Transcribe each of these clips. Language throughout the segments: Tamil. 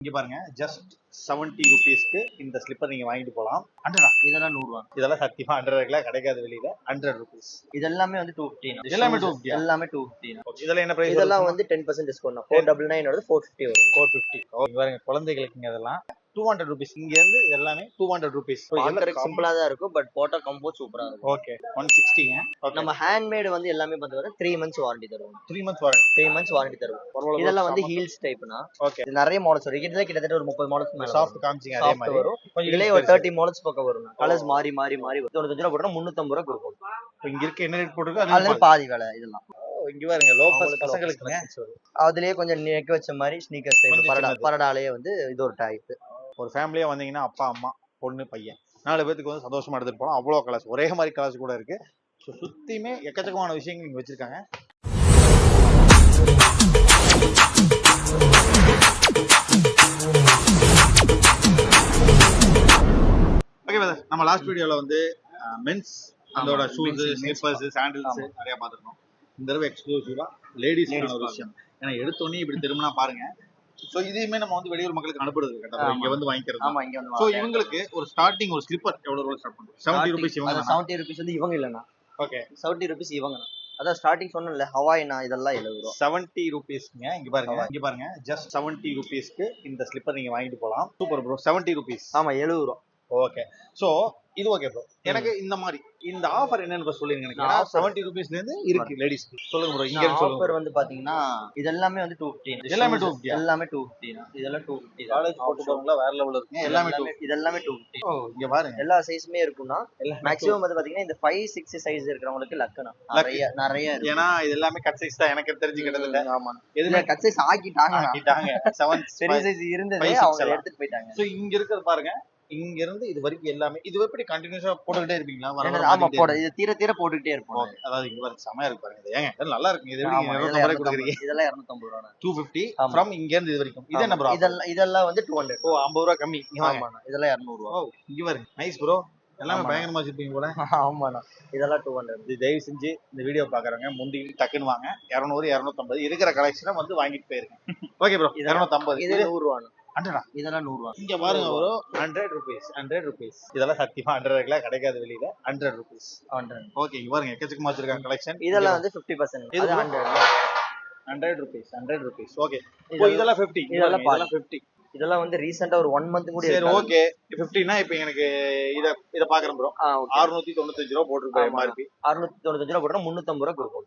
இங்க பாருங்க ஜஸ்ட் செவன்ட்டி ருபீஸ்க்கு இந்த ஸ்லிப்பர் நீங்க வாங்கிட்டு போகலாம் ஹண்ட்ரடா இதெல்லாம் நூறுரூவா இதெல்லாம் சத்தியமா ஹண்ட்ரட் கிடைக்காது வெளியில. ஹண்ட்ரட் ருபீஸ் இது எல்லாமே வந்து டூ ஃபிஃப்டி எல்லாமே 250 -ஆ? எல்லாமே டூ ஃபிஃப்டி இதெல்லாம் என்ன பிரைஸ் இதெல்லாம் வந்து ten percent discount four double nine வருது ஃபோர் ஃபிஃப்டி வரும். ஃபோர் ஃபிஃப்டி பாருங்க குழந்தைகளுக்குங்க அதெல்லாம் டூ ஹண்ட்ரட் ருபீஸ் இங்க இருந்து எல்லாமே டூ ஹண்ட்ரட் ருபீஸ் சிம்பிளா தான் இருக்கும் பட் போட்டா கம்போஸ் சூப்பரா இருக்கும். ஓகே ஒன் சிக்ஸ்டிங்க நம்ம ஹேண்ட்மேட் வந்து எல்லாமே பார்த்தீங்கன்னா த்ரீ மந்த்ஸ் வாரண்டி தருவோம். Three months warranty three months warranty தருவோம். இதெல்லாம் வந்து ஹீல்ஸ் டைப்னா ஓகே நிறைய மாடல்ஸ் வரும். இதுல கிட்டத்தட்ட ஒரு முப்பது மாடல்ஸ் சாஃப்ட் காமிச்சிங்க அதே மாதிரி. வரும். இதுலயே ஒரு தேர்ட்டி மாடல்ஸ் பக்கம் வரும். கலர்ஸ் மாறி மாறி மாறி வரும். தொண்ணூத்தஞ்சு ரூபா போட்டா முன்னூத்தம்பது ரூபா கொடுக்கும் இங்க இருக்க என்ன ரேட் போட்டுருக்கு அதுல அது பாதி வேலை இதெல்லாம். இங்க பாருங்க லோ அவங்களுக்கு பசங்களுக்குங்க. அதுலயே கொஞ்சம் நெக் வச்ச மாதிரி ஸ்னீக்கர்ஸ் டைப் பரடா. பரடாலேயே வந்து இது ஒரு டைப் ஒரு ஃபேமிலியா வந்தீங்கன்னா அப்பா அம்மா பொண்ணு பையன். நாலு பேத்துக்கு வந்து சந்தோஷமா எடுத்துட்டு போகலாம். அவ்வளோ கலர்ஸ் ஒரே மாதிரி கலர்ஸ் கூட இருக்கு. ஸோ சுத்தியுமே எக்கச்சக்கமான விஷயங்கள் இங்க வச்சிருக்காங்க. ஓகே நம்ம லாஸ்ட் வீடியோல வந்து மென்ஸ் அதோட ஆமா, ஷூஸ் ஸ்லிப்பர்ஸ் சாண்டில்ஸ் நிறைய பார்த்துருக்கோம். இந்த தடவை எக்ஸ்க்ளூசிவா லேடிஸ் Ladies ஒரு விஷயம் ஏன்னா எடுத்தோடனே இப்படி திரும்பினா பாருங்க. ஸோ இதையுமே நம்ம வந்து வெளியூர் மக்களுக்கு அனுப்புறது கரெக்டாக ஆமா. இங்க வந்து வாங்கிக்கிறது ஆமா இங்க வந்து ஸோ இவங்களுக்கு ஒரு ஸ்டார்டிங் ஒரு ஸ்லிப்பர் எவ்வளவு ரூபா ஸ்டார்ட் பண்ணுறோம் செவன்ட்டி ருபீஸ் இவங்க செவன்டி ருபீஸ் வந்து இவங்க இல்லைண்ணா. ஓகே செவன்டி ருபீஸ் இவங்க அதான் ஸ்டார்டிங் சொன்னேன்ல ஹவாய்னா இதெல்லாம் எழுபது ரூபா செவன்ட்டி ருபீஸ்ங்க இங்க பாருங்க இங்க பாருங்க ஜஸ்ட் செவன்ட்டி ருபீஸ்க்கு இந்த ஸ்லிப்பர் நீங்க வாங்கிட்டு போகலாம். சூப்பர் ப்ரோ செவன்ட்டி ருபீஸ் ஆமா எழுபது ரூபா ஓகே ஸோ இது ஓகே ப்ரோ எனக்கு இந்த மாதிரி இந்த ஆஃபர் என்னன்னு first சொல்லுங்க எனக்கு. செவன்ட்டி ருபீஸ்ல இருந்து இருக்கு லேடிஸ்க்கு சொல்லுங்க ப்ரோ இங்க ஆஃபர் வந்து பாத்தீங்கன்னா இது எல்லாமே வந்து டூ ஃபிஃப்டி எல்லாமே 250 -ஆ? எல்லாமே டூ ஃபிஃப்டி இதெல்லாம் டூ ஃபிஃப்டி காலேஜ் போட்டு போறவங்களா வேற லெவல்ல இருக்குங்க எல்லாமே டூ இதெல்லாமே டூ ஃபிஃப்டி இங்க பாருங்க. எல்லா சைஸுமே இருக்கும்னா எல்லாமே மேக்ஸிமம் வந்து பாத்தீங்கன்னா இந்த ஃபைவ் சிக்ஸ் சைஸ் இருக்கிறவங்களுக்கு லக்குனா நிறைய நிறைய இருக்கு. ஏன்னா இது எல்லாமே கட் சைஸ் தான். எனக்கு தெரிஞ்சு கிட்டத்தட்ட ஆமா. எதுவுமே கட் சைஸ் ஆக்கிட்டாங்க. ஆக்கிட்டாங்க. செவன் சைஸ் இருந்தது அவங்க எல்லாம். எடுத்துட்டு போயிட்டாங்க. ஸோ இங்க இருக்கிறது பாருங்க இங்க இருந்து இது வரைக்கும் எல்லாமே இது எப்படி கண்டினியூஸா போட்டுக்கிட்டே இருப்பீங்களா? வர ஆமா போட இது தீர தீர போட்டுக்கிட்டே இருப்போம். அதாவது இங்க பாருங்க செமையா இருக்கு பாருங்க ஏங்க நல்லா இருக்கு இது ஆமா, எப்படி கொடுக்குறீங்க? 250 இதெல்லாம் இருநூத்தம்பது ரூபா டூ ஆமா. ஃப்ரம் இங்க இருந்து இது வரைக்கும். இது என்ன ப்ரோ இதெல்லாம் இதெல்லாம் வந்து டூ ஹண்ட்ரட் ஓ ஐம்பது ரூபா கம்மி. ஆமாண்ணா இதெல்லாம் இரநூறு ரூபா ஓ இங்க பாருங்க. நைஸ் ப்ரோ எல்லாமே ஆமா. பயங்கரமா வச்சிருப்பீங்க போல. ஆமாண்ணா. இதெல்லாம் டூ ஹண்ட்ரட் தயவு செஞ்சு இந்த வீடியோ பாக்குறவங்க முந்தி டக்குன்னு வாங்க. இரநூறு இரநூத்தம்பது. இருக்கிற கலெக்ஷனை வந்து வாங்கிட்டு போயிருங்க. ஓகே ப்ரோ இரநூத்தம்பது. இது இது ஹண்ட்ரடா? இதெல்லாம் நூறு ரூபா இங்க பாருங்க bro hundred rupees hundred rupees இதெல்லாம் சத்தியமா ஹண்ட்ரட் கிடைக்காது வெளியில ஹண்ட்ரட் ருபீஸ் ஹண்ட்ரட் ஓகே இங்க பாருங்க எக்கச்சக்கமா வச்சிருக்காங்க கலெக்ஷன் இதெல்லாம் வந்து ஃபிஃப்டி பர்சன்ட் இது? Hundred hundred rupees hundred rupees okay இதெல்லாம் ஃபிஃப்டி இதெல்லாம் இதெல்லாம் ஃபிஃப்டி இதெல்லாம் வந்து ரீசெண்டா ஒரு ஒன் மந்த் கூட சரி. ஓகே ஃபிஃப்டினா இப்போ எனக்கு இத இத பாக்குறேன் ப்ரோ அறுநூத்தி தொண்ணூத்தஞ்சு ரூபா போட்டிருக்கோம். எம்ஆர்பி அறுநூத்தி தொண்ணூத்தஞ்சு ரூபா போட்டா முன்னூத்தம்பது ரூபா கொடுக்கும்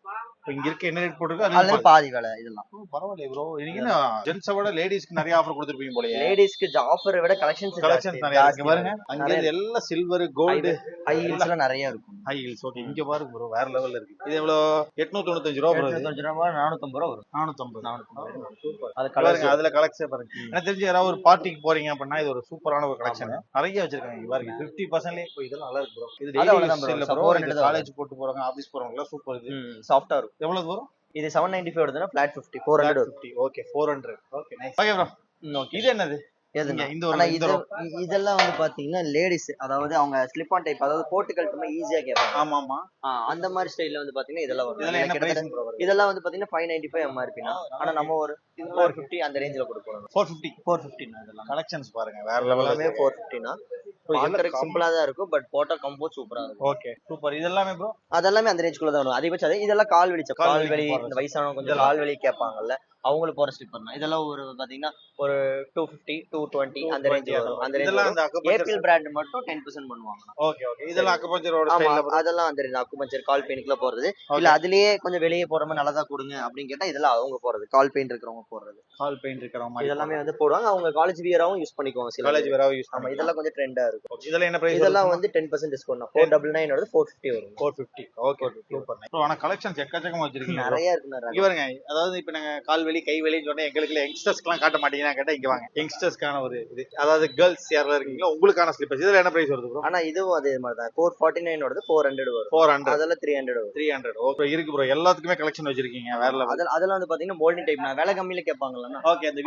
இங்க இருக்க என்ன ரேட் போட்டிருக்கு அதுல பாதி வேலை இதெல்லாம். பரவாயில்ல ப்ரோ நீங்க ஜென்ஸை விட லேடிஸ்க்கு நிறைய ஆஃபர் கொடுத்துருப்பீங்க போலயே. லேடிஸ்க்கு ஆஃபரை விட கலெக்ஷன்ஸ் கலெக்ஷன்ஸ் நிறைய இருக்கு. பாருங்க அங்க எல்லாம் சில்வர் கோல்டு ஹை ஹீல்ஸ் எல்லாம் நிறைய இருக்கும். ஹை ஹீல்ஸ் ஓகே இங்க பாருங்க ப்ரோ வேற லெவல்ல இருக்கு. இது எவ்வளவு எட்நூத்தி தொண்ணூத்தஞ்சு ரூபா ரூபா நானூத்தம்பது ரூபா வரும். நானூத்தம்பது. நானூத்தம்பது. சூப்பர். அது கலர் அதுல கலெக்ஷன் பாருங்க. எனக்கு தெரிஞ்சு யாராவது ஒரு பார்ட்டிக்கு போறீங்க அப்படின்னா இது ஒரு சூப்பரான ஒரு கலெக்ஷன் நிறைய வச்சிருக்காங்க. பாருங்க ஃபிஃப்டி பர்சன்ட்லேயே இப்போ இதெல்லாம் நல்லா இருக்கு ப்ரோ இது டெய்லி ப்ரோ காலேஜ் போட்டு போறவங்க ஆபீஸ் போறவங்க சூப்பர் இது. சாஃப்டா இருக்கும். எவ்வளவு வரும் இது செவன் நைன்டி ஃபைவ் வருதுன்னா flat fifty four hundred fifty okay four hundred okay okay bro இது என்னது? எதுனா. இதெல்லாம் வந்து பாத்தீங்கன்னா லேடிஸ் அதாவது அவங்க ஸ்லிப் ஆன் டைப் அதாவது போட்டு கழட்டுமா ஈஸியா கேட்பாங்க ஆமா ஆமா அந்த மாதிரி ஸ்டைல்ல வந்து பாத்தீங்கன்னா இதெல்லாம் வரும். இதெல்லாம் வந்து பாத்தீங்கன்னா ஃபைவ் நைன்டி ஃபைவ் எம்ஆர்பினா ஆனா நம்ம ஒரு ஃபோர் ஃபிஃப்டி அந்த ரேஞ்சில் கொடுப்போம் ஃபோர் ஃபிஃப்டி ஃபோர் ஃபிஃப்டினா இதெல்லாம். கலெக்ஷன்ஸ் பாருங்க வேற லெவல்ல ஃபோர் ஃபிஃப்டினா சிம்பிளா தான் இருக்கும் பட் போட்டா கம்போஸ் சூப்பரா இருக்கும். ஓகே சூப்பர் இதெல்லாமே ப்ரோ அதெல்லாமே அந்த ரேஞ்சுக்குள்ள தான் வரும். அதிகபட்சம் அதே இதெல்லாம் கால் வெளிச்ச கால் வெளி. இந்த வயசானவங்க கொஞ்சம். கால் வெளி கேட்பாங்கல்ல அவங்களுக்கு போற ஸ்லிப்பர் தான் இதெல்லாம் ஒரு பாத்தீங்கன்னா ஒரு டூ ஃபிஃப்டி டூ டுவெண்ட்டி அந்த ரேஞ்ச் வரும். அந்த ரேஞ்ச் அந்த ஏபிஎல் பிராண்ட் மட்டும் டென் பர்சன்ட் பண்ணுவாங்க ஓகே ஓகே இதெல்லாம் அக்குபஞ்சரோட அதெல்லாம் அந்த அக்குபஞ்சர் கால் பெயினுக்குள்ள போறது இல்ல அதுலயே கொஞ்சம் வெளியே போற மாதிரி நல்லதா கொடுங்க அப்படின்னு கேட்டா இதெல்லாம் அவங்க போறது கால் பெயின் இருக்கிறவங்க போடுறது. கால் பெயிண்ட் இருக்கிற மாதிரி இதெல்லாமே வந்து போடுவாங்க. அவங்க காலேஜ் வியராவும் யூஸ் பண்ணிக்குவாங்க சில காலேஜ். வேற யூஸ் ஆமா பண்ணி இதெல்லாம் கொஞ்சம் ட்ரெண்டா இருக்கும். இதெல்லாம் என்ன பிரைஸ் இதெல்லாம் வந்து ten percent discount four double nine வருது ஃபோர் ஃபிஃப்டி வரும். Four fifty okay super bro ஆனா கலெக்ஷன்ஸ் எக்கச்சக்கமா வச்சிருக்கீங்க. நிறைய இருக்கு பாருங்க அதாவது இப்ப நாங்க கால் வெளி கை வெளின்னு சொன்னா எங்களுக்கு யங்ஸ்டர்ஸ்க்குலாம் காட்ட மாட்டீங்கன்னா கேட்டா இங்க வாங்க. யங்ஸ்டர்ஸ்க்கான ஒரு இது. அதாவது கேர்ள்ஸ் யாரெல்லாம் இருக்கீங்களோ உங்களுக்கான ஸ்லிப்பர்ஸ் இதுல என்ன பிரைஸ் வருது ஆனா இதுவும் அதே மாதிரி தான் ஃபோர் ஃபார்ட்டி நைன் வருது ஃபோர் ஹண்ட்ரட் வரும். ஃபோர் ஹண்ட்ரட் அதெல்லாம் த்ரீ ஹண்ட்ரட் வரும். த்ரீ ஹண்ட்ரட் ஓகே இருக்கு ப்ரோ எல்லாத்துக்குமே கலெக்ஷன் வச்சிருக்கீங்க வேற லெவல் அதில் அதெல்லாம் வந்து பாத்தீங்கன்னா மோல்டிங் டைப் நான் வேலை கம்மியில கேட்பாங்கல்ல ஓகே அந்த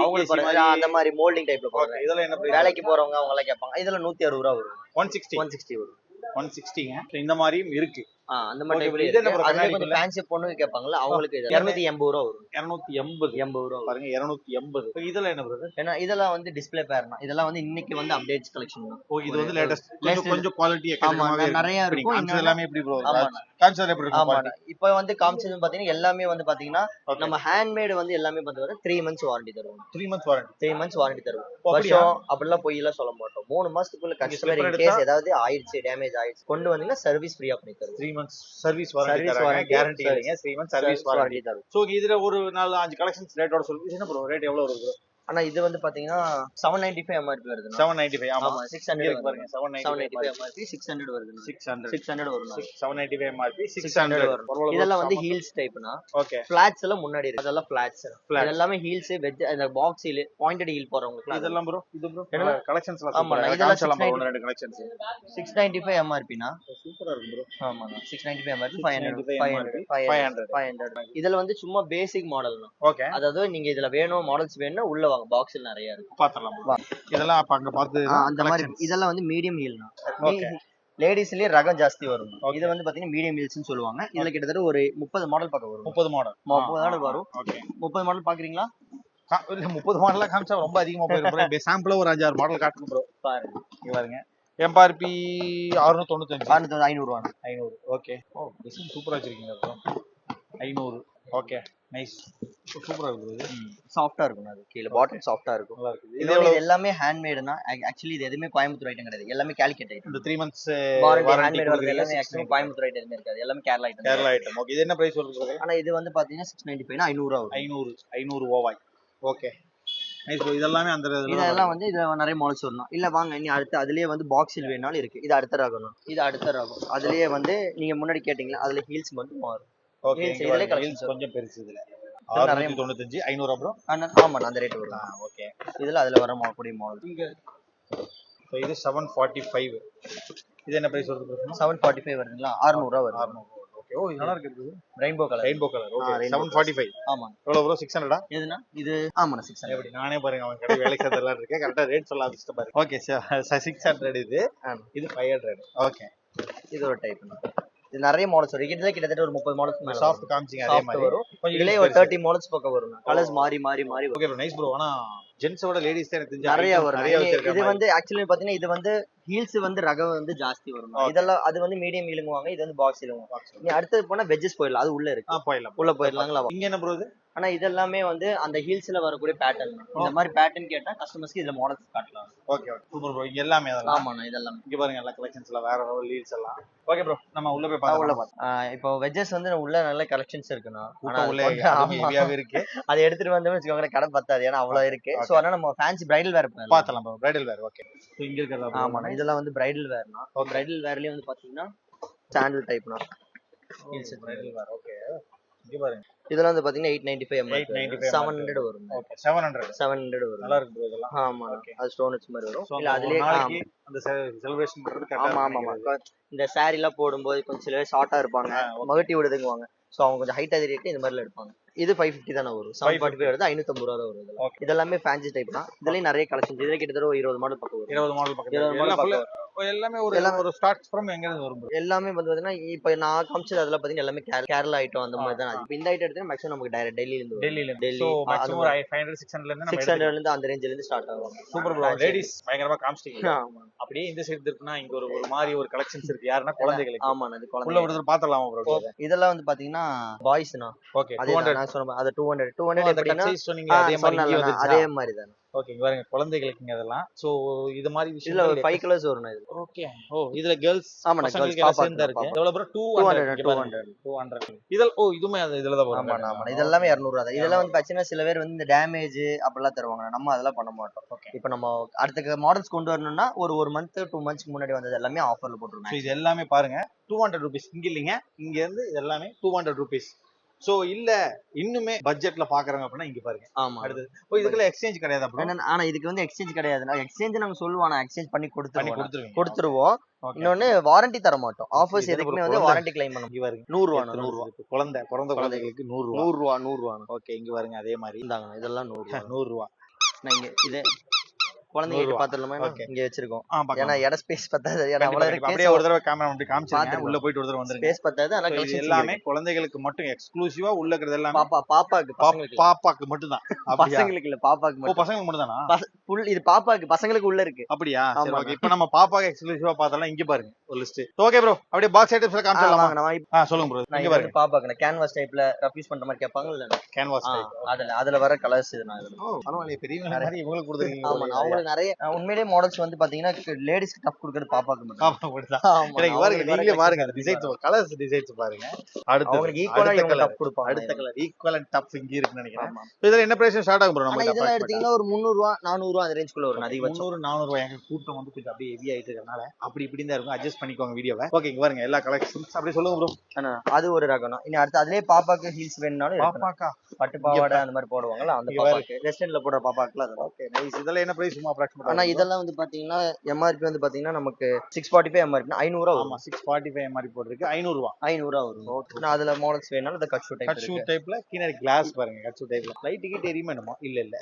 அந்த மாதிரி மோல்டிங் டைப்ல போறாங்க இதெல்லாம் என்ன வேலைக்கு போறவங்க அவங்க எல்லாம் கேட்பாங்க. இதுல நூத்தி அறுபது ரூபா வரும். ஒன் சிக்ஸ்டி ஒன் சிக்ஸ்டி வரும். ஒன் சிக்ஸ்டிங்க இந்த மாதிரியும் இருக்கு. அந்த மாதிரி இது bro, அதுல கொஞ்சம்? ஃபேன்சி பொண்ணு கேட்பாங்கல்ல அவங்களுக்கு இது எல்லாமே- இருநூத்தி எண்பது ரூபா வரும். இருநூத்தி எண்பது. எண்பது ரூபா வரும். பாருங்க இருநூத்தி எண்பது. இதெல்லாம் என்ன பிரதர் ஏன்னா இதெல்லாம் வந்து டிஸ்ப்ளே பேர்னா இதெல்லாம் வந்து இன்னைக்கு வந்து அப்டேட்ஸ் கலெக்ஷன் தான். ஓ இது வந்து லேட்டஸ்ட் கொஞ்சம் குவாலிட்டி ஆமா நிறைய இருக்கும். எல்லாமே எப்படி ப்ரோ காமிச்சது எப்படி இருக்கும் ஆமா? இப்போ வந்து காமிச்சது பாத்தீங்கன்னா எல்லாமே வந்து பாத்தீங்கன்னா. நம்ம ஹேண்ட்மேட் வந்து எல்லாமே வந்து த்ரீ மந்த்ஸ் வாரண்டி தருவோம். Three months warranty three months warranty தருவோம்? வருஷம் அப்படிலாம் பொய்யெல்லாம் சொல்ல மாட்டோம். மூணு மாசத்துக்குள்ள கஸ்டமர் இன்? கேஸ் ஏதாவது ஆயிடுச்சு டேமேஜ் ஆயிடுச்சு கொண்டு வந்தீங்கன்னா சர்வீஸ் ஃப்ரீயா பண்ணி தருவோம். த்ரீ மந்த்ஸ் சர்வீஸ் வாரண்டி தராங்க கேரண்டி. இல்லைங்க த்ரீ மந்த்ஸ் சர்வீஸ் வாரண்டி தருவோம் சோ இதுல ஒரு நாலு அஞ்சு கலெக்ஷன்ஸ் ரேட்டோட சொல்லு இது என்ன ப்ரோ ரேட் எவ்வளவு வருது ஆனா இது வந்து பாத்தீங்கன்னா செவன் நைன்டி ஃபைவ் எம்ஆர்பி வருது செவன் நைன்டி ஃபைவ் ஆமா ஆமா சிக்ஸ் ஹண்ட்ரட் பாருங்க seven ninety five MRP six hundred வருது சிக்ஸ் ஹண்ட்ரட் சிக்ஸ் ஹண்ட்ரட் வரும் seven ninety five MRP six 600 hundred வரும். இதெல்லாம் வந்து ஹீல்ஸ் டைப்னா ஓகே ஃபிளாட்ஸ் எல்லாம் முன்னாடி இருக்கு. அதெல்லாம் ஃபிளாட்ஸ் எல்லாமே ஹீல்ஸ் வெஜ் அந்த பாக்ஸ் ஹீல் பாயிண்டட் ஹீல் போறவங்களுக்கு இதெல்லாம் ப்ரோ இது ப்ரோ? கலெக்ஷன்ஸ் ஆமா, இதெல்லாம் காமிச்சலாம் bro, 690. ஒன்று ரெண்டு கலெக்ஷன்ஸ் சிக்ஸ் நைன்டி ஃபைவ் எம்ஆர்பினா சூப்பரா இருக்கு ப்ரோ ஆமாண்ணா six ninety five MRP five hundred 695 five hundred 500. Five hundred இதுல வந்து சும்மா பேசிக் மாடல்னா ஓகே அதாவது நீங்க இதுல வேணும் மாடல்ஸ் வேணும்னா உள்ள வாங்க பாக்ஸ்ல நிறைய இருக்கு பாத்துறலாம் bro. இதெல்லாம் அப்ப அங்க பார்த்து அந்த மாதிரி இதெல்லாம் வந்து மீடியம் ஹீல்னா Okay. லேடிஸ்லயே ரகம் ஜாஸ்தி வரும். இது வந்து பாத்தீங்கன்னா மீடியம் ஹீல்ஸ்னு சொல்லுவாங்க. இதுல கிட்டத்தட்ட ஒரு முப்பது மாடல் பக்கம் வரும். முப்பது மாடல் முப்பது மாடல் வரும். முப்பது மாடல் பாக்குறீங்களா? இல்ல முப்பது மாடலாம் காமிச்சா ரொம்ப அதிகமா இப்போ சாம்பிளா ஒரு அஞ்சாறு மாடல் காட்டுங்க ப்ரோ பாருங்க. பாருங்க. எம்ஆர்பி அறுநூத்தி தொண்ணூத்தஞ்சு அறுநூத்தி ஐநூறு ஐநூறு. ஓகே ஓ டிசைன் சூப்பரா வச்சிருக்கீங்க ஐநூறு. ஓகே நைஸ் சூப்பரா இருக்கு bro இது. சாஃப்டா இருக்கும் அது. கீழே பாட்டில் சாஃப்டா இருக்கும். இருக்குது. இது இது இது எல்லாமே ஹேண்ட்மேட்னா ஆக்சுவலி இது எதுவுமே கோயம்புத்தூர் ஐட்டம் கிடையாது. எல்லாமே கேலிக்கட் ஐட்டம் இந்த த்ரீ மந்த்ஸ் ஹேண்ட்மேட் வருது எல்லாமே ஆக்சுவலி கோயம்புத்தூர் ஐட்டம் எதுவுமே இருக்காது. எல்லாமே Kerala item Kerala item okay இது என்ன பிரைஸ் வருது ஆனா இது வந்து பாத்தீங்கன்னா சிக்ஸ் நைன்டி ஃபைவ் ஐநூறு ஐநூறு ஐநூறு ஓவாய். ஓகே நைஸ் இதெல்லாமே அந்த இதுல இதெல்லாம் வந்து இதுல நிறைய மாடல்ஸ் வரணும். இல்ல வாங்க இனி அடுத்து அதுலயே வந்து பாக்ஸில் வேணாலும் இருக்கு. இது அடுத்த ரகம் இது அடுத்த ரகம். அதுலயே வந்து நீங்க முன்னாடி கேட்டீங்களா அதுல ஹீல்ஸ் மட்டும் மாறும் ஓகே. கொஞ்சம் பெருசு இதுல. அறுநூத்தி தொண்ணூத்தஞ்சு ஐநூறு அப்புறம். ஆனா ஆமா அந்த ரேட் வரும் ஓகே இதுல அதுல வர கூடிய மாடல் ஸோ இது செவன் ஃபார்ட்டி ஃபைவ் இது என்ன பிரைஸ் வருது? செவன் ஃபார்ட்டி ஃபைவ் வருதுங்களா? அறுநூறுவா வருது. அறுநூறு ஓகே ஓ நல்லா இருக்குது rainbow colour rainbow colour okay seven forty five ஆமா. எவ்வளோ சிக்ஸ் ஹண்ட்ரடா எதுனா? இது ஆமாண்ணா சிக்ஸ் ஹண்ட்ரட் எப்படி? நானே பாருங்க அவன் கடை வேலை சேர்ந்தெல்லாம் இருக்கேன் கரெக்டாக ரேட் சொல்ல ஆரம்பிச்சுட்டு பாருங்க ஓகே சார் சிக்ஸ் ஹண்ட்ரட் இது. இது ஃபைவ் ஹண்ட்ரட் ஓகே இது ஒரு டைப் இது நிறைய மாடல்ஸ் வரும். இதுல கிட்டத்தட்ட ஒரு முப்பது மாடல்ஸ் மேல சாஃப்ட் காமிச்சிங்க அதே மாதிரி. வரும். கொஞ்சம் இதுலயே ஒரு தேர்ட்டி மாடல்ஸ் பக்கம் வரும். கலர்ஸ் மாறி மாறி மாறி ஓகே ப்ரோ நைஸ் ப்ரோ ஆனா ஜென்ஸோட லேடிஸ் தான் எனக்கு நிறைய வரும். இது- வந்து ஆக்சுவலி பாத்தீங்கன்னா இது வந்து ஹீல்ஸ் வந்து ரகம் வந்து ஜாஸ்தி வரும். இதெல்லாம் அது வந்து மீடியம் இழுங்குவாங்க இது வந்து பாக்ஸ் இழுங்குவாங்க நீ அடுத்தது போனா வெஜ்ஜஸ் போயிடலாம். அது உள்ள இருக்கு. போயிடலாம் உள்ள போயிடலாங்களா இங்க என்ன ப்ரோ ஆனா இது எல்லாமே வந்து அந்த ஹீல்ஸ்ல வரக்கூடிய பேட்டர்ன் இந்த மாதிரி பேட்டர்ன் கேட்டா கஸ்டமர்ஸ்க்கு இதுல மாடல்ஸ் காட்டலாம். ஓகே ஓகே சூப்பர் ப்ரோ இங்க எல்லாமே அதெல்லாம். ஆமாண்ணா இதெல்லாம். இங்க பாருங்க எல்லா கலெக்ஷன்ஸ்ல வேற லீட்ஸ் எல்லாம். ஓகே ப்ரோ நம்ம உள்ள போய் உள்ள பார்க்கலாம். பார்த்தா இப்போ வெஜ்ஜஸ் வந்து உள்ள நல்ல கலெக்ஷன்ஸ் இருக்குண்ணா. ஆனா உள்ள ஆமா. ஹெவியாவே இருக்கு. அதை எடுத்துட்டு வந்தோம்னு வச்சுக்கோங்களேன் கடை பத்தாது. ஏன்னா அவ்வளவு இருக்கு. சோ. அதனால நம்ம ஃபேன்சி பிரைடல் வேர் பார்த்தலாம் bro bridal wear okay so இங்க இருக்கிறதா? ஆமாண்ணா இதெல்லாம் வந்து பிரைடல் வேர்னா. பிரைடல் வேர்லயே வந்து பாத்தீங்கன்னா சாண்டல் டைப்னா Heels bridal wear, okay. இங்க பாருங்க. இதெல்லாம் வந்து பாத்தீங்கன்னா eight ninety five 895 seven hundred வரும். செவன் ஹண்ட்ரட் செவன் ஹண்ட்ரட் வரும். நல்லா இருக்கு ப்ரோ இதெல்லாம். ஆமா. Okay. அது ஸ்டோன் வச்ச மாதிரி வரும். இல்ல அதுலயே அந்த செலிப்ரேஷன் பண்றது ஆமா ஆமா ஆமா. இந்த saree எல்லாம் போடும்போது கொஞ்சம் சில பேர் ஷார்ட்டா இருப்பாங்க. மகட்டி விடுதுங்குவாங்க. சோ அவங்க கொஞ்சம் ஹைட் அதிகம் இந்த மாதிரி எடுப்பாங்க. இது ஃபைவ் ஃபிஃப்டி தானே வரும். செவன் ஃபார்ட்டி ஃபைவ் வருது ஐநூத்தம்பது ரூபா வரும் இதெல்லாம். இதெல்லாமே ஃபேன்சி டைப் தான். இதுலயும் நிறைய கலெக்ஷன் இதுல கிட்டத்தட்ட ஒரு இருபது மாடல் பக்கம் வரும். இருபது மாடல் பக்கத்துல இருபது மாடல் எல்லாமே ஒரு எல்லாம் ஒரு ஸ்டார்ட் ஃப்ரம் எங்க இருந்து வரும்? எல்லாமே வந்து பாத்தீங்கன்னா இப்ப நான் காமிச்சது அதெல்லாம் பாத்தீங்கன்னா எல்லாமே கேர- கேரளா ஐட்டம் அந்த மாதிரி தான். இப்ப இந்த ஐட்டம் எடுத்தா மேக்ஸிமம் நமக்கு டைரக்ட் டெல்லியில இருந்து டெல்லியில இருந்து டெல்லி மேக்ஸிமம் ஒரு ஃபைவ் ஹண்ட்ரட் சிக்ஸ் ஹண்ட்ரட்ல இருந்து சிக்ஸ் நம்ம ஹண்ட்ரட்ல இருந்து அந்த ரேஞ்சில இருந்து ஸ்டார்ட் ஆகும். சூப்பர் ப்ரோ லேடிஸ் பயங்கரமா காமிச்சிட்டீங்க. அப்படியே இந்த சைடு இருக்குன்னா இங்க ஒரு ஒரு மாதிரி ஒரு கலெக்ஷன்ஸ் இருக்கு. யாருன்னா குழந்தைகளுக்கு. ஆமா அது உள்ள குழந்தை ஒரு தடவை பாத்திரலாமா ப்ரோ இதெல்லாம் வந்து பாத்தீங்கன்னா பாய்ஸ்னா ஓகே அதே நான் சொன்ன அது டூ ஹண்ட்ரட் டூ ஹண்ட்ரட் அந்த எப்படின்னா கட் சொன்னீங்க அதே மாதிரி அதே மாதிரி தான். ஓகே இங்க பாருங்க குழந்தைகளுக்குங்க அதெல்லாம். சோ இது மாதிரி இதுல ஒரு விஷயம் ஃபைவ் கலர்ஸ் வரும் இது ஓகே ஓ இதுல கேர்ள்ஸ் ஆமா பாப்பா சேர்ந்து இருக்கு. எவ்வளவு ப்ரோ 200, 200 200 இதெல் ஓ இதுமே அது இதுல தான் ஆமா ஆமா இது எல்லாமே இரநூறுவா தான். இதெல்லாம் வந்து பாத்தீங்கன்னா சில பேர் வந்து இந்த டேமேஜ் அப்படிலாம் தருவாங்க நம்ம அதெல்லாம் பண்ண மாட்டோம். Okay. இப்போ நம்ம அடுத்த மாடல்ஸ் கொண்டு வரணும்னா ஒரு ஒரு மந்த் டூ மந்த்ஸ்க்கு முன்னாடி வந்தது எல்லாமே ஆஃபர்ல ஸோ போட்டுருவாங்க இது எல்லாமே பாருங்க. டூ ஹண்ட்ரட் ருபீஸ் இங்க இல்லைங்க. இங்க இருந்து இது எல்லாமே டூ ஹண்ட்ரட் ருபீஸ் ஸோ இல்ல இன்னுமே பட்ஜெட்ல பாக்குறாங்க அப்படின்னா இங்க பாருங்க. ஆமா. அடுத்தது. ஓ இதுக்குள்ள எக்ஸ்சேஞ்ச் கிடையாது என்னன்னா, ஆனா இதுக்கு வந்து எக்ஸ்சேஞ்ச் கிடையாது. எக்ஸ்சேஞ்ச் நாங்க சொல்லுவோம். நான் எக்ஸ்சேஞ்ச் பண்ணி கொடுத்துருவோம். கொடுத்துருவோம். இன்னொன்னு வாரண்டி தர மாட்டோம். ஆஃபர்ஸ் எதுக்குமே வந்து. வாரண்டி கிளைம் பண்ண இங்க பாருங்க. நூறு ரூபா நூறு. ரூபா? குழந்தை பிறந்த குழந்தைகளுக்கு நூறு ரூபா நூறு ரூபா நூறு ரூபா ஓகே இங்க பாருங்க அதே மாதிரி. இந்தாங்க இதெல்லாம் நூறு ரூபா நூறு ரூபா நான் இங்க இது குழந்தைங்களுக்கு ரூபா. பாத்துடலாமா. இங்க வச்சிருக்கோம். ஏன்னா இட ஸ்பேஸ் பத்தாது. அப்படியே ஒரு தடவை கேமரா வந்து காமிச்சிருங்க. பாத்துக்கலாம். உள்ள போயிட்டு ஒரு தடவை வந்துருங்க. ஸ்பேஸ் பத்தாது கலெக்ஷன் எல்லாமே குழந்தைகளுக்கு மட்டும் எக்ஸ்க்ளூசிவா உள்ள இருக்கிறது எல்லாமே பாப்பா பாப்பாக்கு பாப்பாக்கு மட்டும்தான். அப்படியா? பசங்களுக்கு இல்ல பாப்பாக்கு மட்டும். பசங்களுக்கு மட்டும் தானா இது பாப்பாக்கு பசங்களுக்கு உள்ள இருக்கு. அப்படியா? சரி ஆமாண்ணா. ஓகே இப்போ நம்ம பாப்பாக்கு எக்ஸ்க்ளூசிவா பார்த்தலாம் இங்க பாருங்க ஒரு லிஸ்ட் ஓகே ப்ரோ அப்படியே பாக்ஸ் இப்ப- ஆ சொல்லுங்க ப்ரோ இங்க பாருங்க வந்து பாப்பாக்கு கேன்வாஸ் டைப்ல ரஃப்யூஸ் பண்ற மாதிரி கேட்பாங்கல்ல கேன்வாஸ் ஆ, அதுல அதுல வர கலர்ஸ் இது நான் இதுல பெரியவங்க மாதிரி இவங்களுக்கு கொடுத்துருக்கீங்க நிறைய உண்மையிலேயே மாடல்ஸ் வந்து பாத்தீங்கன்னா லேடிஸ்க்கு டஃப் கொடுக்கறது பாப்பாக்கு மட்டும். ஆமா, எனக்கு பாருங்க நீங்களே பாருங்க டிசைன்ஸ் கலர்ஸ் டிசைன்ஸ் பாருங்க. அடுத்து அவங்களுக்கு ஈக்குவலா டஃப் கொடுப்பாங்க. அடுத்த கலர் ஈக்குவல் டப் இங்க இருக்குன்னு நினைக்கிறேன். இதுல என்ன பிரைஸ் ஸ்டார்ட் ஆகும் ப்ரோ நம்ம இதெல்லாம் எடுத்தீங்கன்னா ஒரு முந்நூறு ரூபா நானூறு ரூபா அந்த ரேஞ்சுக்குள்ள வரும் அதிகபட்சம். முந்நூறு நானூறு ரூபாய் எங்க கூட்டம் வந்து கொஞ்சம் அப்படியே ஹெவி ஆயிட்டு இருக்கனால அப்படி இப்படி தான் இருக்கும். அட்ஜஸ்ட் பண்ணிக்கோங்க வீடியோவை ஓகே இங்க பாருங்க எல்லா கலெக்ஷன்ஸ் அப்படியே சொல்லுங்க ப்ரோ அது ஒரு ரகம் இனி அடுத்து அதுலயே பாப்பாக்கு ஹீல்ஸ் வேணும்னாலும். பாப்பாக்கா? பட்டு பாவாடை அந்த மாதிரி போடுவாங்கல்ல அந்த. பாப்பாக்கு. வெஸ்டர்ன்ல போடுற பாப்பாக்குல அதெல்லாம் ஓகே நைஸ் இதெல்லாம் என்ன பிரைஸ் அப்ராக்சிமேட்டா ஆனா இதெல்லாம் வந்து பாத்தீங்கன்னா எம்ஆர்பி வந்து பாத்தீங்கன்னா நமக்கு சிக்ஸ் ஃபார்ட்டி ஃபைவ் எம்ஆர்பி ஐநூறு ரூபா ஆமா வரும். சிக்ஸ் ஃபார்ட்டி ஃபைவ் மாதிரி போட்டிருக்கு ஐநூறு ரூபா ஐநூறு ரூபா வரும். ஆனா அதுல மாடல்ஸ் வேணாலும் இந்த cut shoe type cut shoe இருக்கு. டைப்ல கீழே கிளாஸ் பாருங்க கட் ஷூ டைப்ல லைட் டிக்கெட் எரியுமா இல்ல இல்ல.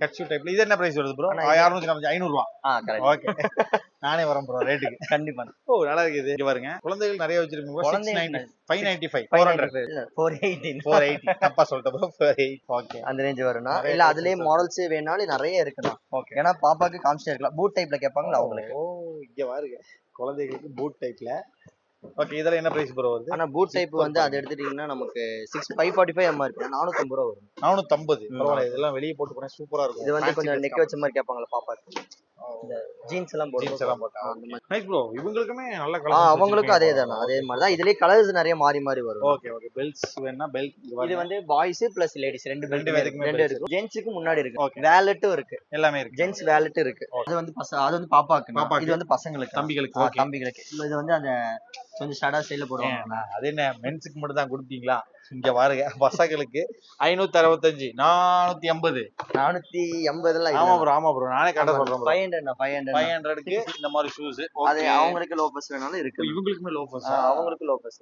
கட் ஷூ டைப்ல இது என்ன பிரைஸ் வருது ப்ரோ யாரும் காமிச்சு ஐநூறு ரூபா ஆ கரெக்ட் ஓகே நானே வரேன் ப்ரோ ரேட்டுக்கு கண்டிப்பா. ஓ நல்லா இருக்குது. இங்க பாருங்க. குழந்தைகள் நிறைய வச்சிருக்கீங்க குழந்தைங்க five ninety five four hundred four eighteen four eighty தப்பா சொல்லிட்டேன் ப்ரோ ஃபோர் எயிட் ஓகே அந்த ரேஞ்ச் வரும்னா. இல்ல அதுலயே மாடல்ஸ் வேணாலும் நிறைய இருக்குண்ணா ஓகே ஏன்னா பாப்பாக்கு காமிச்சிட்டே இருக்கலாம். பூட் டைப்ல கேட்பாங்களா அவங்களுக்கு? ஓ இங்க பாருங்க. குழந்தைகளுக்கு பூட் டைப்ல ஓகே இதுல என்ன பிரைஸ் ப்ரோ வருது? ஆனா பூட் டைப் வந்து அது எடுத்துட்டீங்கன்னா நமக்கு six five forty five MRP நானூத்தம்பது ரூபா வரும். நானூத்தம்பது. பரவாயில்ல இதெல்லாம் வெளியே போட்டு போனா சூப்பரா இருக்கும். இது வந்து கொஞ்சம் நெக் வச்ச மாதிரி கேட்பாங்களா பாப்பாக்கு இந்த ஜீன்ஸ் எல்லாம் போட்டு ஜீன்ஸ் எல்லாம் போட்டா. நைஸ் ப்ரோ இவங்களுக்குமே நல்ல கலர் அவங்களுக்கும் அதே தானே அதே மாதிரி தான் இதுலயே கலர்ஸ் நிறைய மாறி மாறி வரும். ஓகே ஓகே பெல்ட்ஸ் வேணா பெல்ட் இது வந்து பாய்ஸ் பிளஸ் லேடிஸ் ரெண்டு பேருக்குமே ரெண்டு இருக்கு. ஜென்ஸுக்கு முன்னாடி இருக்கு. வேலட்டும் இருக்கு. எல்லாமே இருக்கு. ஜென்ஸ் வேலட் இருக்கு. அது வந்து பச அது வந்து பாப்பாக்கு. இது வந்து பசங்களுக்கு. தம்பிகளுக்கு. தம்பிகளுக்கு. இது வந்து அந்த கொஞ்சம் ஷடா ஸ்டைல்ல போடுவாங்க. அது என்ன மென்ஸுக்கு மட்டும் தான் கொடுப்பீங்களா? இங்க பாருங்க பசங்களுக்கு ஐநூத்தி அறுபத்தஞ்சு நானூத்தி எண்பது நானூத்தி எண்பதுலாம் ஆமா ப்ரோ ஆமா ப்ரோ நானே கடை சொல்றேன் five hundred five five hundred ஹண்ட்ரட்க்கு இந்த மாதிரி ஷூஸ் அது அவங்களுக்கு லோ பஸ் வேணாலும் இருக்கு இவங்களுக்குமே லோ பஸ் ஆ, அவங்களுக்கு லோ பஸ்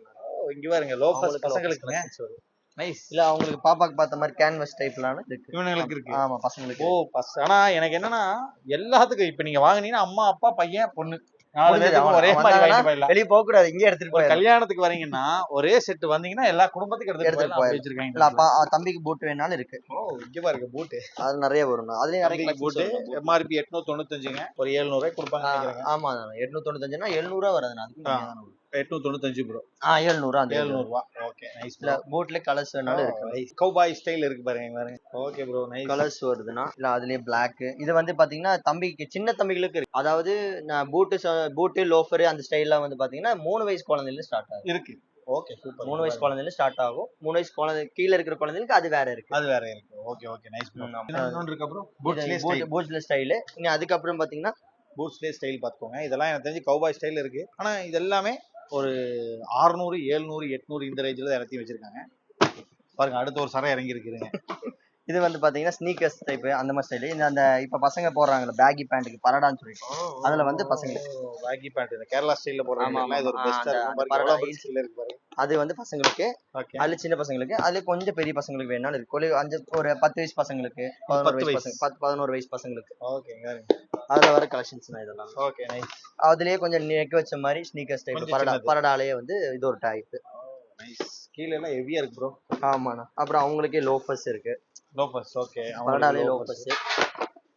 இங்க பாருங்க லோ பஸ் பசங்களுக்குங்க. நைஸ் இல்ல அவங்களுக்கு பாப்பாக்கு பார்த்த மாதிரி கேன்வஸ் டைப்லான இருக்கு. இவனுங்களுக்கு இருக்கு. ஆமா பசங்களுக்கு. ஓ பஸ் ஆனா எனக்கு என்னன்னா எல்லாத்துக்கும் இப்ப நீங்க வாங்குனீங்கன்னா அம்மா அப்பா பையன் பொண்ணு. வெளிய போக கூடாது இங்கே எடுத்துட்டு போயிடலாம். கல்யாணத்துக்கு வரீங்கன்னா ஒரே செட் வந்தீங்கன்னா எல்லா குடும்பத்துக்கும் எடுத்துட்டு எடுத்துட்டு இல்ல வச்சிருக்காங்க. அப்பா தம்பிக்கு போட் வேணாலும் இருக்கு. ஓ இங்க பாருங்க பூட்டு அது நிறைய வரும். அதுலயும் நிறைய. எம்ஆர்பி எட்நூத்தி தொண்ணூத்தஞ்சுங்க. ஒரு எழுநூறு ரூபாய் கொடுப்பாங்க ஆமா எட்நூத்தி தொண்ணூத்தஞ்சுனா எழுநூறு ரூபா வராது அதுக்கு எட்நூத்தி தொண்ணூத்தஞ்சு ப்ரோ ஆ எழுநூறு அந்த எழுநூறு ரூபா. ஓகே நைஸ் இல்ல போட்ல கலர்ஸ் வேணாலும் இருக்கு. கௌபாய் ஸ்டைல் இருக்கு பாருங்க பாருங்க. ஓகே ப்ரோ நைஸ் கலர்ஸ் வருதுன்னா இல்ல அதுலயே பிளாக் இது வந்து பாத்தீங்கன்னா தம்பிக்கு சின்ன தம்பிகளுக்கு இருக்கு. அதாவது பூட்டு பூட்டு லோஃபர் அந்த ஸ்டைல்லாம் வந்து பாத்தீங்கன்னா மூணு வயசு குழந்தைல ஸ்டார்ட் ஆகும் இருக்கு. ஓகே சூப்பர் மூணு வயசு குழந்தைல ஸ்டார்ட் ஆகும். மூணு வயசு குழந்தை கீழ இருக்கிற குழந்தைகளுக்கு அது வேற இருக்கு. அது வேற இருக்கு. Okay okay nice. இன்னொன்று இருக்கு அப்புறம் பூட்ஸ்லேயே பூட் ஸ்டைல் அதுக்கப்புறம் பாத்தீங்கன்னா பூட்ஸ்லேயே ஸ்டைல் பார்த்துக்கோங்க இதெல்லாம் எனக்கு தெரிஞ்சு கௌபாய் ஸ்டைல் இருக்கு. ஆனா இது எல்லாமே ஒரு 600 700 எட்நூறு இந்த ரேஞ்சில் தான் எல்லாத்தையும் வச்சிருக்காங்க. பாருங்க அடுத்த ஒரு சரம் இறங்கி இருக்குதுங்க இது வந்து பாத்தீங்கன்னா ஸ்னீக்கர்ஸ் டைப் அந்த மாதிரி ஸ்டைல் இந்த அந்த இப்ப பசங்க போடுறாங்கல்ல பேகி பேண்ட்டுக்கு பரடான்னு சொல்லிட்டு. அதுல வந்து பசங்களுக்கு வாகி பேண்ட் இந்த கேரளா ஸ்டைல்ல போடுறாங்க இது ஒரு பெஸ்டா இருக்கு அது வந்து பசங்களுக்கு அதுல சின்ன பசங்களுக்கு அதுல கொஞ்சம் பெரிய பசங்களுக்கு வேணாலும் இருக்கு. ஒரு அஞ்சு ஒரு பத்து வயசு பசங்களுக்கு பதினோரு வயசு வயசு. பசங்க பத்து பதினோரு வயசு பசங்களுக்கு. ஓகேங்க அதுல வர கலெக்ஷன்ஸ் இதெல்லாம். ஓகே நைஸ் அதுலயே கொஞ்சம் நெக் வச்ச மாதிரி ஸ்னீக்கர்ஸ் டைப் பரடா. பரடாலேயே வந்து இது ஒரு டைப் நைஸ் கீழ எல்லாம் ஹெவியா இருக்கு ப்ரோ ஆமாண்ணா. அப்புறம் அவங்களுக்கே லோஃபர்ஸ் இருக்கு. லோபஸ் ஓகே பரடாலே லோஃபர்ஸ்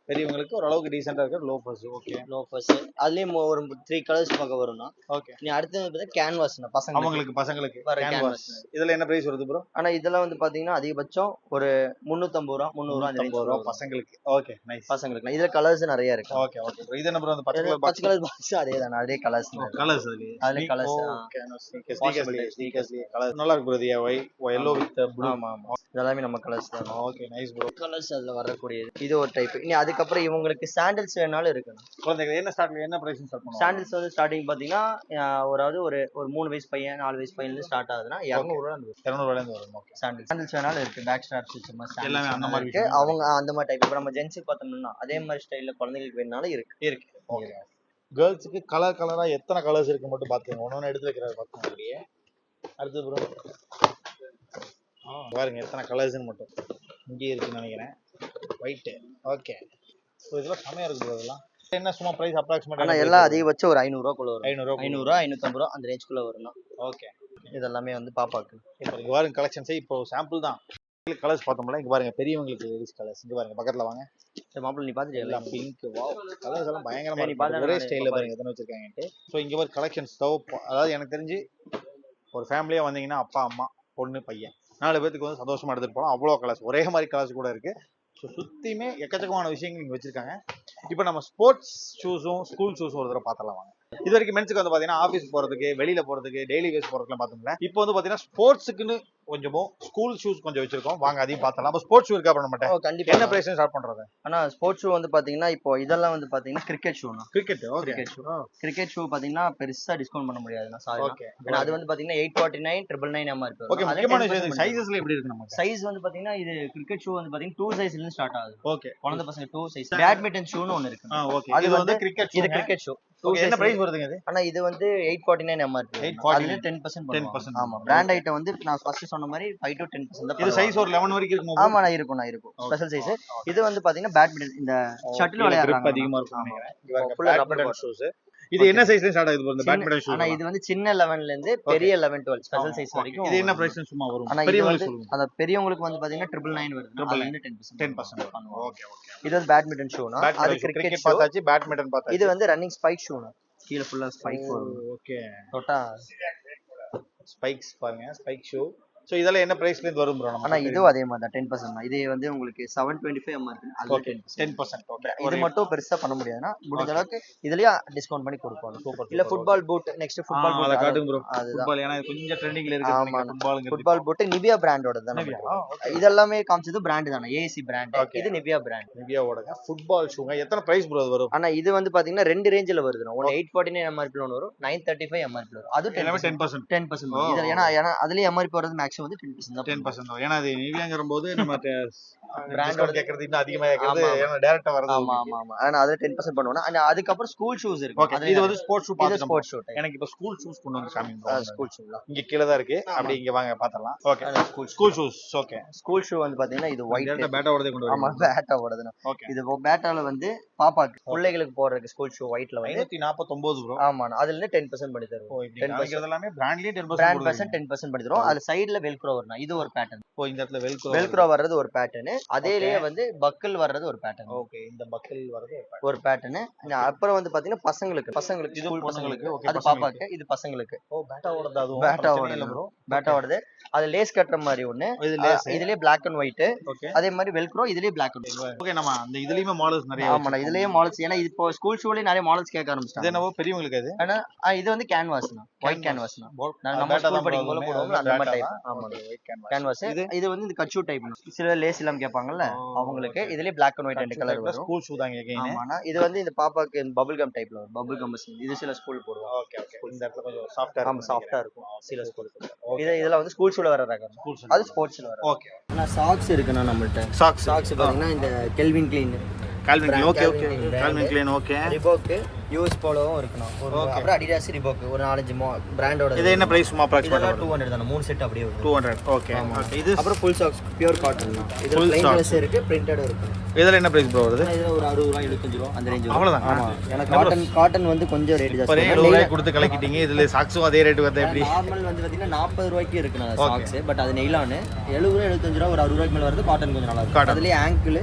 பெரியவங்களுக்கு ஓரளவுக்கு டீசெண்டா இருக்கு லோபஸ் ஓகே லோஃபர்ஸ் அதுலயும் மொ- ஒரு த்ரீ கலர்ஸ் பக்கம் வரும்னா ஓகே நீ அடுத்து பார்த்தா கேன்வாஸ் பசங்க அவங்களுக்கு பசங்களுக்கு. கேன்வாஸ். இதுல என்ன பிரைஸ் வருது ப்ரோ ஆனா இதெல்லாம் வந்து பாத்தீங்கன்னா அதிகபட்சம் ஒரு முன்னூத்தம்பது ரூபா முந்நூறு ரூபா அந்த range ரூபா பசங்களுக்கு. ஓகே நைஸ் பசங்களுக்கு. இதுல கலர்ஸ் நிறைய இருக்கு. ஓகே ஓகே ப்ரோ இது என்ன ப்ரோ அந்த பச்சை கலர் பச்சை கலர் பாக்ஸ் அதே தானே. அதே கலர்ஸ் கலர்ஸ் அதுலயே. அதுல ஸ்னீக்கர்ஸ்லயே கலர் நல்லா இருக்கு ப்ரோ இது ஒய் எல்லோ வித் ப்ளூ ஆமா ஆமா. இதெல்லாமே நம்ம கலர்ஸ் தான். ஓகே நைஸ் ப்ரோ கலர்ஸ் அதுல வரக்கூடியது. இது ஒரு டைப் இனி அதுக்கப்புறம் இவங்களுக்கு சாண்டில்ஸ் வேணாலும் இருக்கு குழந்தைங்க என்ன ஸ்டார்ட் என்ன பிரைஸ் ஸ்டார்ட் சாண்டில்ஸ் வந்து ஸ்டார்டிங் பாத்தீங்கன்னா ஆஹ் ஒரு ஒரு ஒரு மூணு வயசு பையன் நாலு வயசு பையன்ல ஸ்டார்ட் ஆகுதுன்னா இரநூறு ரூபா அந்த 200 ரூபாயில இருந்து வரும் ஓகே சாண்டில்ஸ் சாண்டில்ஸ் வேணாலும் இருக்கு. பேக் மாதிரி sandals எல்லாமே அந்த மாதிரி இருக்கு. அவங்க அந்த மாதிரி டைப் இப்போ நம்ம ஜென்ஸுக்கு பார்த்தோம்னா அதே மாதிரி ஸ்டைல்ல குழந்தைங்களுக்கு வேணாலும் இருக்கு. இருக்கு. ஓகே கேர்ள்ஸுக்கு கலர் கலரா எத்தனை கலர்ஸ் இருக்கு மட்டும் பாத்துக்கோங்க ஒண்ணு ஒண்ணு எடுத்து வைக்கிறாரு பாத்துக்கோங்க அப்படியே. அடுத்து ப்ரோ பாருங்க எத்தனை கலர்ஸ்னு மட்டும். இங்கே இருக்குன்னு நினைக்கிறேன். ஒயிட் ஓகே ஸோ இதெல்லாம் செமையாக இருக்குது bro இதெல்லாம் என்ன சும்மா ப்ரைஸ் அப்ராக்சிமேட் ஆனா எல்லாம் அதிகபட்சம் ஒரு ஐநூறுரூவாக்குள்ள வரும். ஐநூறுரூவா ஐநூறுரூவா ஐநூற்றம்பது ரூபா அந்த ரேஞ்சுக்குள்ள வரும் ஓகே இதெல்லாமே வந்து பாப்பாக்கு. இப்போ இங்கே பாருங்க கலெக்ஷன்ஸே இப்போ சாம்பிள் தான். கலர்ஸ் பார்த்தோம்ல இங்கே பாருங்க பெரியவங்களுக்கு லேடிஸ் கலர்ஸ் இங்கே பாருங்க பக்கத்தில் வாங்க. மாப்பிள்ள நீ பார்த்துட்டு எல்லாம் பிங்க் வா கலர்ஸ் எல்லாம் பயங்கரமா நீ இருக்கு. ஒரே ஸ்டைலில் பாருங்க எத்தனை வச்சிருக்காங்கன்ட்டு. ஸோ இங்கே பாரு கலெக்ஷன்ஸ் தவ அதாவது எனக்கு தெரிஞ்சு ஒரு ஃபேமிலியாக வந்தீங்கன்னா அப்பா அம்மா பொண்ணு பையன். நாலு பேத்துக்கு வந்து சந்தோஷமா எடுத்துட்டு போகலாம். அவ்வளோ கலர்ஸ் ஒரே மாதிரி கலர்ஸ் கூட இருக்கு. ஸோ சுத்தியுமே எக்கச்சக்கமான விஷயங்கள் இங்கே வச்சிருக்காங்க. இப்போ நம்ம ஸ்போர்ட்ஸ் ஷூஸும் ஸ்கூல் ஷூஸும் ஒரு தடவை பார்த்தலாம் வாங்க. இது வரைக்கும் மென்ஸுக்கு வந்து பார்த்தீங்கன்னா ஆஃபீஸ் போகிறதுக்கு வெளியில போகிறதுக்கு டெய்லி வேஸ் போகிறதுக்குலாம் பார்த்தோம்ல இப்போ வந்து பார்த்தீங்கன்னா ஸ்போர்ட்ஸுக்குன்னு கொஞ்சமும் ஸ்கூல் ஷூஸ் கொஞ்சம் வச்சிருக்கோம். வாங்க அதையும் பார்த்தலாம் அப்போ ஸ்போர்ட்ஸ் ஷூ இருக்கா நம்மகிட்ட? ஓ கண்டிப்பா. என்ன ப்ரைஸ் ஸ்டார்ட் பண்ணுறது ஆனா ஸ்போர்ட்ஸ் ஷூ வந்து பாத்தீங்கன்னா இப்போ இதெல்லாம் வந்து பாத்தீங்கன்னா cricket ஷூனா cricket cricket shoe cricket shoe பாத்தீங்கன்னா பெருசா டிஸ்கவுண்ட் பண்ண முடியாதுண்ணா சாரி ஓகே ஏன்னா அது வந்து பாத்தீங்கன்னா eight forty nine triple nine MR okay முக்கியமான விஷயம் சைஸஸ்ல எப்படி இருக்கு நமக்கு சைஸ் வந்து பாத்தீங்கன்னா இது கிரிக்கெட் ஷூ வந்து பாத்தீங்கன்னா டூ சைஸ்ல இருந்து ஸ்டார்ட் ஆகுது. ஓகே குழந்தை பசங்க டூ சைஸ் பேட்மிண்டன் ஷூன்னு ஒன்னு இருக்கு. ஓகே அது வந்து கிரிக்கெட் இது கிரிக்கெட் ஷூ என்ன பிரைஸ் வருதுங்க இது? ஆனா இது வந்து எயிட் ஃபார்ட்டி நைன் எம்ஆர்பி 849. அதுல டென் பர்சன்ட் 10% ஆமா. பிராண்ட் ஐட்டம் வந்து நான் ஃபர்ஸ்ட் சொன்ன மாதிரி ஃபைவ் டு டென் பர்சன்ட் இது சைஸ் ஒரு 11 வரைக்கும் இருக்குமா? ஆமா நான் இருக்கும் நான் இருக்கும். ஸ்பெஷல் சைஸ் இது வந்து பாத்தீங்கன்னா பேட்மிண்டன் இந்த ஷட்டில் விளையாடுறாங்க. அதிகமா இருக்கும் பாருங்க, ball. shoes. இது என்ன சைஸ்ல ஸ்டார்ட் ஆகுது இந்த பேட்மிண்டன் ஷூ ஆனா இது வந்து சின்ன லெவன்ல இருந்து பெரிய லெவன் டுவெல் ஸ்பெஷல் சைஸ் வரைக்கும் இது என்ன பிரைஸ் சும்மா வரும்? பெரியவங்களுக்கு வந்து சொல்லுங்க. பெரியவங்களுக்கு வந்து பாத்தீங்கன்னா ட்ரிபிள் நைன் வருது Triple அதுல. இருந்து டென் பர்சன்ட் 10% பண்ணுவோம் ஓகே ஓகே இது வந்து பேட்மிண்டன் ஷூனா அது கிரிக்கெட் ஷூ பார்த்தாச்சு பேட்மிண்டன் பார்த்தாச்சு. இது வந்து ரன்னிங் ஸ்பைக் ஷூனா கீழ ஃபுல்லா ஸ்பைக் வரும். ஓகே தொட்டா. ஸ்பைக்ஸ் பாருங்க ஸ்பைக் ஷூ சோ இதெல்லாம் என்ன பிரைஸ்ல இருந்து வரும் ப்ரோ நம்ம ஆனா இதுவும் அதே மாதிரி தான் டென் பர்சன்ட் தான். இது வந்து உங்களுக்கு seven twenty five MR okay 10% okay இது மட்டும் பெருசா பண்ண முடியாதுன்னா முடிஞ்ச அளவுக்கு இதுலயே டிஸ்கவுண்ட் பண்ணி கொடுப்போம் சூப்பர் இல்ல ஃபுட்பால் பூட் நெக்ஸ்ட் ஃபுட்பால் அத பூட் காட்டுங்க ப்ரோ அதுதான். ஃபுட்பால் ஏன்னா கொஞ்சம் ட்ரெண்டிங்ல இருக்கு ஆமா. ஃபுட்பால்ங்கிறது ஃபுட்பால் பூட் நிவியா பிராண்டோட தானே. இதெல்லாமே காமிச்சது பிராண்ட் தானே. AC brand. இது நிவியா பிராண்ட் நிவியாவோடங்க ஃபுட்பால் ஷூங்க எத்தனை பிரைஸ் ப்ரோ வரும்? ஆனா இது வந்து பாத்தீங்கன்னா ரெண்டு ரேஞ்சில வருது ஒன்னு எயிட் ஃபார்ட்டி நைன் எம்ஆர்பி ஒன்று வரும். நைன் தேர்ட்டி ஃபைவ் எம்ஆர்பி வரும். அது டென் 10% டென் பர்சன்ட் ஏன்னா ஏன்னா அதுலயே எம்ஆர்பி வரது மேக்ஸிமம் வந்து டென் பர்சன்ட் தான் 10% தான். ஏன்னா அது நிவியாங்கிற போது நம்ம பிராண்டோட கேக்குறது இன்னும் அதிகமா கேக்குறது ஆமா, ஆமா. ஏன்னா டைரக்டா வரது ஆமா ஆமா ஆமா. ஆனா அதுல டென் பர்சன்ட் பண்ணுவோம் ஆனா அதுக்கப்புறம் ஸ்கூல் ஷூஸ் இருக்கு. ஓகே இது வந்து ஸ்போர்ட்ஸ் ஷூ பாத்துட்டோம் ஸ்போர்ட்ஸ் ஷூ எனக்கு இப்ப ஸ்கூல் ஷூஸ் கொண்டு வந்து காமிங்க. ஸ்கூல் ஷூ இங்க கீழ தான் இருக்கு. அப்படி இங்க வாங்க பாத்தறலாம் okay school school shoes okay school shoe வந்து பாத்தீங்கன்னா இது ஒயிட் டைரக்டா பேட்டாவோடதே கொண்டு ஆமா பேட்டா ஓகே இது பேட்டால வந்து பாப்பாக்கு பிள்ளைகளுக்கு போடுறதுக்கு ஸ்கூல் ஷூ ஒயிட்ல வந்து 549 ப்ரோ ஆமாண்ணா அதுல இருந்து டென் பர்சன்ட் பண்ணி தருவோம். ஓ இப்படி 10% காமிக்கிறது எல்லாமே பிராண்ட்லயே 10% பிராண்ட் போடுவீங்க. பர்சன்ட் டென் பர்சன்ட் பண்ணி தருவோம். அதுல சைடுல வெல்க்ரோ வரும் இது ஒரு பேட்டர்ன் ஓ இந்த இடத்துல வெல்க்ரோ வெல்க்ரோ வர்றது ஒரு பேட்டர்ன் அதேலயே வந்து பக்கல் வர்றது ஒரு பேட்டர்ன் ஓகே. இந்த பக்கல் வரது ஒரு பேட்டர்ன் அப்புறம் வந்து பாத்தீங்கன்னா பசங்களுக்கு பசங்களுக்கு இது பசங்களுக்கு. அது. பாப்பாக்கு இது பசங்களுக்கு. ஓ பேட்டாவோடது அதுவும். பேட்டாவோட ப்ரோ பேட்டாவோடது அது லேஸ் கட்டுற மாதிரி ஒண்ணு. இது லேஸ் இதுலயே பிளாக் அண்ட் ஒயிட் அதே மாதிரி வெல்க்ரோ இதுலயே பிளாக் அண்ட் ஒயிட் ஓகே நம்ம அந்த இதுலயுமே மாடல்ஸ் நிறைய வச்சிருக்கோம். இதுலயே மாடல்ஸ் ஏன்னா இப்போ ஸ்கூல் ஷூலயே நிறைய மாடல்ஸ் கேட்க ஆரம்பிச்சிட்டாங்க. என்னவோ பெரியவங்களுக்கு அது? ஆனா இது வந்து கேன்வாஸ்ண்ணா ஒயிட் கேன்வாஸ்ண்ணா நான் நம்ம ஸ்கூல் தான் படிக்கும் bro, போடுவோம்ல அந்த மாதிரி டைப் ஆமா ஒயிட் கேன்வாஸ் கேன்வாஸ் இது? வந்து இந்த கச்சூ டைப் சில லேஸ் எல்லாம் கேட்பாங்கல்ல அவங்களுக்கு. இதுலயே பிளாக் அண்ட் ஒயிட் ரெண்டு கலர் வரும். ஸ்கூல் ஷூ எகைன் ஆமாண்ணா. இது வந்து இந்த பாப்பாக்கு பபிள் கம் டைப்ல வரும். பபிள் கம் இது சில ஸ்கூல் போடுவோம் ஓகே ஓகே இந்த இடத்துல கொஞ்சம் சாஃப்ட்டா ஆமா சாஃப்டா இருக்கும். சில ஸ்கூல் இது இதுல வந்து ஸ்கூல் ஷூல வர ரகம் ஸ்கூல் அது ஸ்போர்ட்ஸ்ல வரும் ஓகே ஆனா சாக்ஸ் இருக்குண்ணா நம்மள்ட்ட சாக்ஸ் சாக்ஸ் பாத்தீங்கன்னா இந்த Calvin Klein Calvin Brand, okay okay Calvin. Klein okay Reebok US போலோவும் இருக்கணும். ஒரு Okay. அப்புறம் அடிடாஸ் ரிபோக் ஒரு நாலஞ்சு பிராண்டோட இது என்ன பிரைஸ் சும்மா டூ ஹண்ட்ரட் தானே மூணு செட் அப்படியே வரும். 200 ஓகே. ஓகே இது அப்புறம் ஃபுல் சாக்ஸ் பியூர் காட்டன் தான். இது பிளைன். கலர்ஸ் இருக்கு பிரிண்டடும் இருக்கு. இதெல்லாம் என்ன பிரைஸ் ப்ரோ வருது? இதுல ஒரு அறுபது ரூபா எழுபத்தஞ்சு ரூபா அந்த ரேஞ்ச் அவ்வளவுதான். ஆமா. ஏன்னா காட்டன் காட்டன் வந்து கொஞ்சம் ரேட் ஜாஸ்தி. எழுபது ரூபாய் கொடுத்து கலக்கிட்டீங்க. இதுல சாக்ஸும் அதே ரேட் வருது எப்படி? நார்மல் வந்து பாத்தீங்கன்னா நாற்பது ரூபாய்க்கு இருக்கு. சாக்ஸ் பட் அது நெய்லானு எழுபது ரூபா எழுபத்தஞ்சு ரூபா ஒரு அறுபது ரூபாய்க்கு மேல வருது காட்டன் கொஞ்சம் நல்லா. இருக்கும் அதுலயே ஆங்கிள்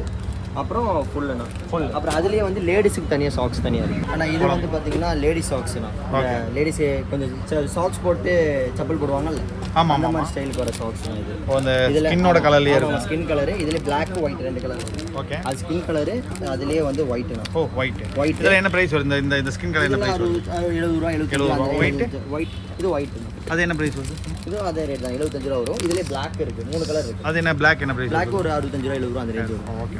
அப்புறம் ஃபுல்லுண்ணா Full. அப்புறம் அதுலயே வந்து லேடிஸுக்கு தனியா சாக்ஸ் தனியா இருக்கு. ஆனா இது வந்து பாத்தீங்கன்னா லேடி சாக்ஸ்னா Okay. லேடிஸ் கொஞ்சம் சாக்ஸ் போட்டு செப்பல் போடுவாங்கல்ல? ஆமா அந்த மாதிரி ஸ்டைலுக்கு வர சாக்ஸ் இது. அந்த ஸ்கின்னோட கலர்லயே இருக்கும் ஸ்கின் கலர் இதுல பிளாக் ஒயிட் ரெண்டு கலர் ஓகே அது ஸ்கின் கலர் அதுலயே வந்து ஒயிட்னா ஓ ஒயிட் ஒயிட் இதுல என்ன பிரைஸ் வருது இந்த- இந்த ஸ்கின் கலர் என்ன பிரைஸ் எழுபது ரூபா எழுபது ரூபா. ஒயிட் இது ஒயிட் அது என்ன பிரைஸ் வருது? இதுவும் அதே ரேட் தான். எழுபத்தஞ்சு ரூபா வரும். இதுலயே பிளாக் இருக்கு. மூணு கலர் இருக்கு. அது என்ன பிளாக் என்ன பிரைஸ் பிளாக் ஒரு அறுபத்தஞ்சு ரூபா எழுபது ரூபா அந்த ரேஞ்ச் வரும். ஓகே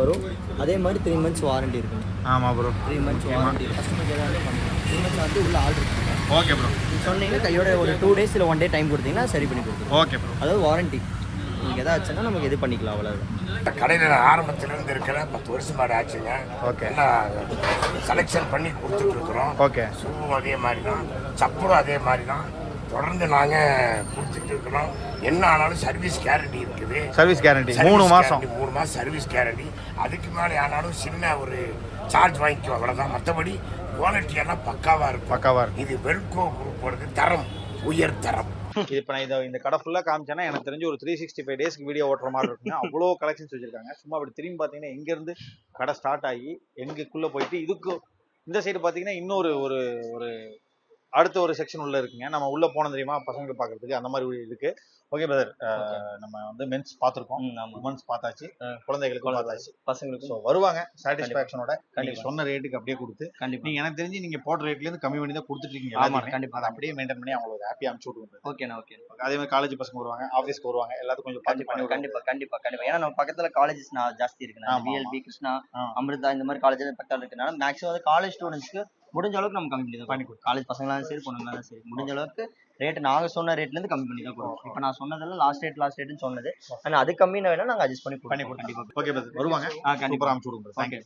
வரும். அதே மாதிரி த்ரீ மந்த்ஸ் வாரண்டி இருக்கு. ஆமா bro three months warranty customer ஏதாவது த்ரீ மந்த்ஸ் வந்து உள்ள ஆர்டர் ஓகே ப்ரோ சொன்னீங்கன்னா கையோட ஒரு டூ டேஸ் இல்லை ஒன் டே டைம் கொடுத்தீங்கன்னா சரி பண்ணி கொடுத்துருவோம். ஓகே ப்ரோ அதாவது வாரண்டி உங்களுக்கு எதாச்சுன்னா நமக்கு இது பண்ணிக்கலாம் அவ்வளோதான் கடையில் ஆரம்பத்துல இருந்து இருக்கிற பத்து வருஷம் மாதிரி ஆச்சுங்க. எல்லாம் செலெக்ஷன் பண்ணி கொடுத்துட்டு இருக்கிறோம். ஓகே ஷூவும் அதே மாதிரி தான் சப்பரும் அதே மாதிரி தான் தொடர்ந்து நாங்கள் கொடுத்துட்டு இருக்கிறோம். என்ன ஆனாலும் சர்வீஸ் கேரண்டி இருக்குது. சர்வீஸ் கேரண்டி மூணு மாசம். guarantee, மூணு மாதம் சர்வீஸ் கேரண்டி அதுக்கு மேலே ஆனாலும் சின்ன ஒரு சார்ஜ் வாங்கிக்குவோம். அவ்வளோதான் மற்றபடி குவாலிட்டி எல்லாம் பக்காவாக இருக்கும். பக்காவா இருக்கு இது வெல்கோ குரூப்போடது தரம். உயர் தரம். இது இப்போ நான் இதை இந்த கடை ஃபுல்லாக காமிச்சேன்னா எனக்கு தெரிஞ்சு ஒரு த்ரீ சிக்ஸ்டி ஃபைவ் டேஸ்க்கு வீடியோ ஓட்டுற மாதிரி இருக்குங்க. அவ்வளோ கலெக்ஷன்ஸ் வச்சிருக்காங்க. சும்மா அப்படி திரும்பி பார்த்தீங்கன்னா எங்கேருந்து கடை ஸ்டார்ட் ஆகி எங்குக்குள்ளே போயிட்டு இதுக்கு இந்த சைடு பார்த்தீங்கன்னா இன்னொரு ஒரு ஒரு அடுத்த ஒரு செக்ஷன் உள்ள இருக்குங்க. நம்ம உள்ள போனோம் தெரியுமா? பசங்களை பார்க்கறதுக்கு அந்த மாதிரி இருக்கு. ஓகே பிரதர் நம்ம வந்து மென்ஸ் பார்த்துருக்கோம். ம், ஆமா. உமன்ஸ் பார்த்தாச்சு. குழந்தைகளுக்கும் பார்த்தாச்சு. பசங்களுக்கு ஸோ வருவாங்க. சாட்டிஸ்ஃபேக்ஷனோட கண்டிப்பா. சொன்ன ரேட்டுக்கு அப்படியே கொடுத்து கண்டிப்பா. நீங்க எனக்கு தெரிஞ்சு நீங்க போட்ட ரேட்ல இருந்து கம்மி பண்ணி தான் கொடுத்துட்டு இருக்கீங்க ஆமா, எல்லாத்தையுமே. கண்டிப்பா. அதை அப்படியே மெயின்டைன் பண்ணி அவங்களுக்கு ஹாப்பி அனுப்பிச்சு விடுங்க ஓகேண்ணா ஓகே அதே மாதிரி காலேஜ் பசங்க வருவாங்க ஆஃபீஸ்க்கு வருவாங்க. எல்லாத்துக்கும் கொஞ்சம் பார்த்து கண்டிப்பா. கண்டிப்பா கண்டிப்பா கண்டிப்பா. ஏன்னா நம்ம பக்கத்துல காலேஜஸ் நான் ஜாஸ்தி இருக்கு ஆமா, ஆமா. விஎல்பி கிருஷ்ணா. அமிர்தா இந்த மாதிரி காலேஜ் பக்கத்துல இருக்கனால மேக்ஸிமம் காலேஜ் ஸ்டூடெண்ட்ஸ்க்கு முடிஞ்ச அளவுக்கு நம்ம கம்மி பண்ணி தான் பண்ணி கொடுக்கும் காலேஜ் பசங்களாலும் சரி பொண்ணுங்களாலும் சரி. முடிஞ்ச அளவுக்கு ரேட் நாங்க சொன்ன ரேட்ல இருந்து கம்மி பண்ணி தான் கொடுக்கும் இப்போ நான் சொன்னதெல்லாம் லாஸ்ட் ரேட் லாஸ்ட் ரேட்னு சொன்னது. ஆனா அது கம்மி வேணா நாங்க அட்ஜஸ்ட் பண்ணி பண்ணி கொடுப்போம். கொடுங்க கண்டிப்பா ஓகே வருவாங்க. ஆ அனுப்பிச்சு விடுங்க ஓகே தேங்க்யூ